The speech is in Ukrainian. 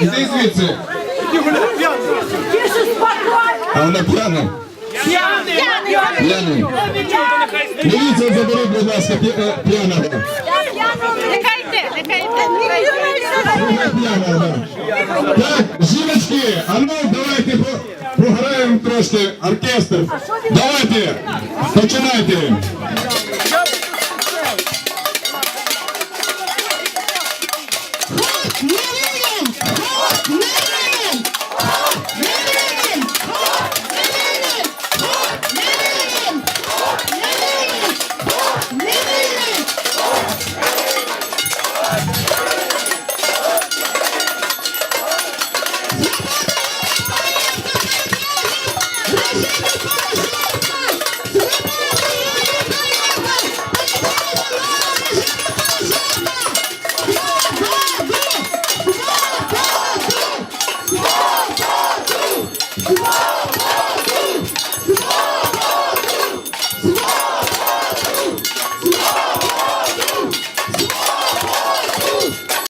Іди звідси. А вона п'яна. П'яний. Міліція заберіть, будь ласка, п'я- е. Нехайте, нехайте. П'яна. Так, жіночки, а ну давайте пограємо трошки оркестр. Давайте, починайте. Whoa!